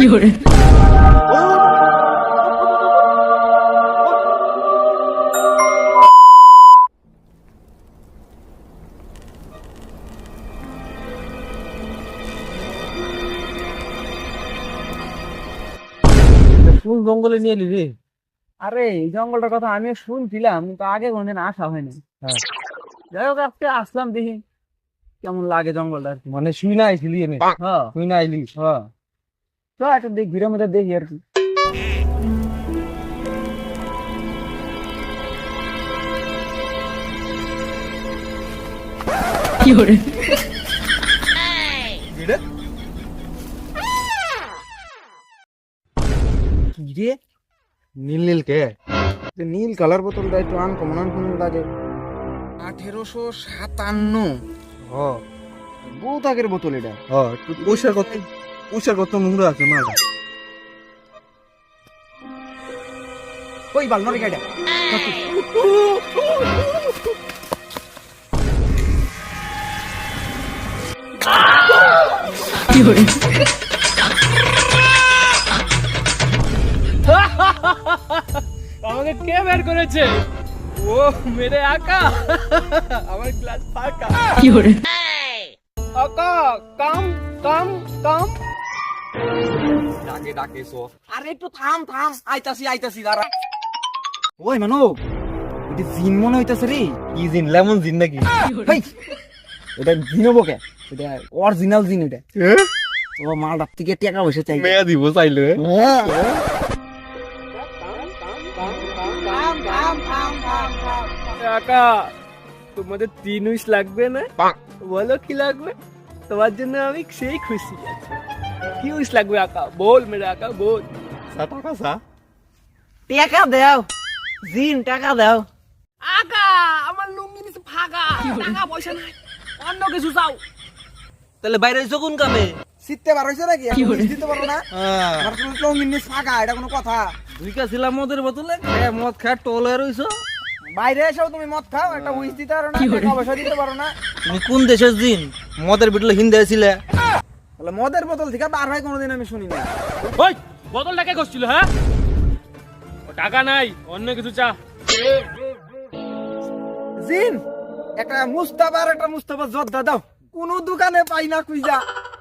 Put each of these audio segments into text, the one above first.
有人，কোন জঙ্গলে নিয়ে এলি রে? আরে এই জঙ্গলটার কথা আমিও শুনছিলাম কিন্তু আগে কোনদিন আসা হয়নি। হ্যাঁ। যাই হোক একটা আসলাম দেখি। কেমন লাগে জঙ্গলটা আর কি? মানে শুই না আইছিলি এনে? হ্যাঁ। শুই না আইলি? হ্যাঁ। তো একটা দেখ ভিড়ের মধ্যে দেখি আর কি। নীল নীল কে? নীল কালার বোতলটা একটু আনকমন আনকমন লাগে। আঠেরোশো সাতান্ন। হ বহুত আগের বোতল এটা। হ একটু পয়সা কত পয়সা কত নোংরা আছে ওই বাল নরে 有人，আমাকে কে বের করেছে? ও মেরে আকা। আমার ফাঁকা। কি হরে আকা কাম কাম কাম। ডাকে ডাকে সো। আরে একটু থাম থাম। আইতাছি আইতাছি দাঁড়া। ওই এটা জিন মনে হইতাছে রে। কি জিন? লেমন জিন নাকি? ওটা জিন হব কে? এটা অরিজিনাল জিন এটা ও মালটার থেকে টাকা পয়সা চাই মেয়া দিব চাইলে। হ্যাঁ। আকা তোমাদের তিন উইশ লাগবে না? বলো কি লাগবে? তোমার জন্য আমি সেই খুশি আছি। কি উইশ লাগবে আকা? বল মেরে আকা বল। টাকা সা টাকা দাও। জিন টাকা দাও। আকা আমার লুঙ্গি নিচে ফাঁকা। টাকা পয়সা নাই। অন্য কিছু চাও। তাহলে বাইরে কোন কামে? শীতে বার হইছে নাকি? কি করে? দিতে পারো না। আর তুমি তো মিনিট ফাঁকা এটা কোনো কথা। দুইকা ছিলাম মদের বোতলে? মদ খায়া টলে রইছো? বাইরে এসেও তুমি মদ খাও একটা উইস দিতে পারো না কি করে? দিতে পারো না। তুমি কোন দেশের জিন? মদের বোতলে হিন্দে ছিলে তাহলে মদের বোতল থেকে বার হয় কোনোদিন আমি শুনি না। ওই বোতলটা কে করছিল হ্যাঁ? টাকা নাই অন্য কিছু চা। জিন একটা মুস্তাফা আর একটা মুস্তাফা জর্দা দাও। কোন দোকানে পাই না কুইজা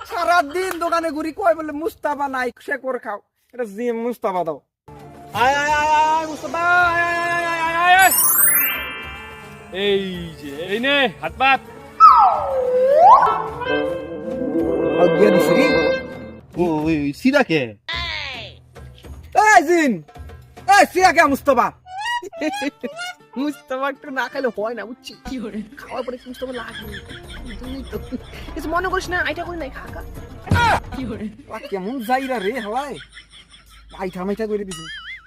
সারা দিন দোকানে ঘুরি কয় বলে মুস্তাফা নাই সে করে খাও। এটা জিন মুস্তাফা দাও। আয় আয় আয় মুস্তাফা আয় আয় আয় আয় আয়। এই যে এই নে হাত পাত মুস্তফা। মুস্তফা একটু না খাইলে হয় না বুঝছি কি করে? খাওয়ার পরে মুস্তফা লাগবে কিছু মনে করিস না আইটা করি নাই খাকা কি করে? কেমন যাইরা রে হাওয়ায়। আইঠা মাইঠা করে দিছি।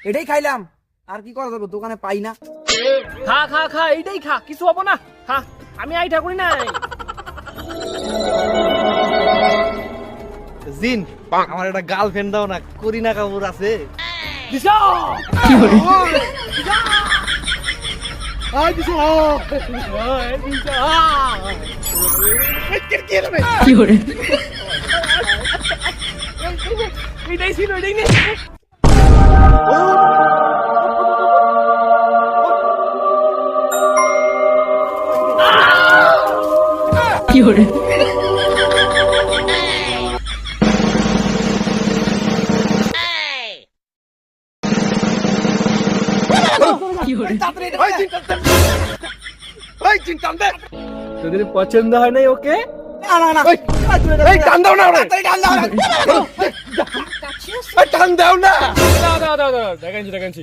এটাই খাইলাম। আর কি করা যাবে? দোকানে পাই না। খা খা খা এইটাই খা কিছু হব না। খা আমি আই করি না জিন আমার একটা গার্লফ্রেন্ড দাও না করিনা কাপুর আছে। কি ছিল। পিওরে। যদি পছন্দ হয় নাই ওকে? টান দাও না টান দাও। না। দেখাচ্ছি দেখাচ্ছি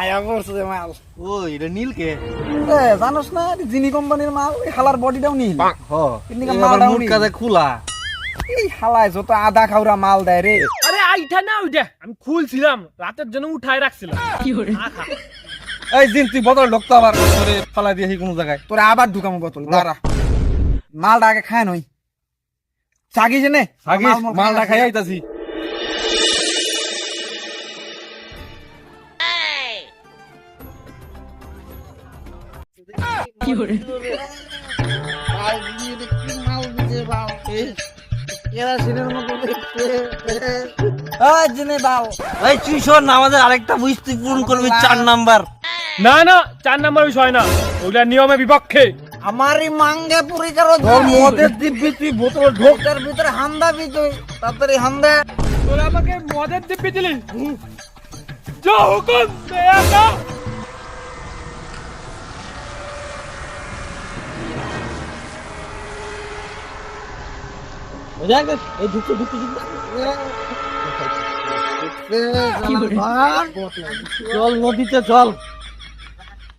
আয়া পড়ছে মাল। ও এটা নীল কে? এ জানোস না জিনি কোম্পানির মাল এই হালার বডিটাও নীল। হ এদিকে এই মালটাও আবার মুখ নীল। কাজে খোলা। এই হালায় যত আদা খাওরা মাল দেয় রে। আরে আইটা না ওইটা আমি খুলছিলাম রাতের জন্য উঠায় রাখছিলাম। কি hore এই দিন তুই বদল ঢুকতো আবার ফালাই দিয়ে কোনো জায়গায়। তোরে আবার ঢুকামো বোতল দাঁড়া। মালটা আগে খায় নই। চাগি জেনে মালটা খাই আইতাছি। কি তুই শোন আমাদের আরেকটা বুঝ তুই পূরণ করবি চার নাম্বার। না না চার নাম্বার বিষয় না। ওইটা নিয়মে বিপক্ষে। আমারই মাঙ্গে পুরি করো তোর মদের দিব্যি তুই বোতল ঢোক। তার ভিতরে হান্দা বি তুই তাড়াতাড়ি হান্দা। তোরা আমাকে মদের দিব্যি দিলি? যা হুকুম দে এই চল নদীতে চল।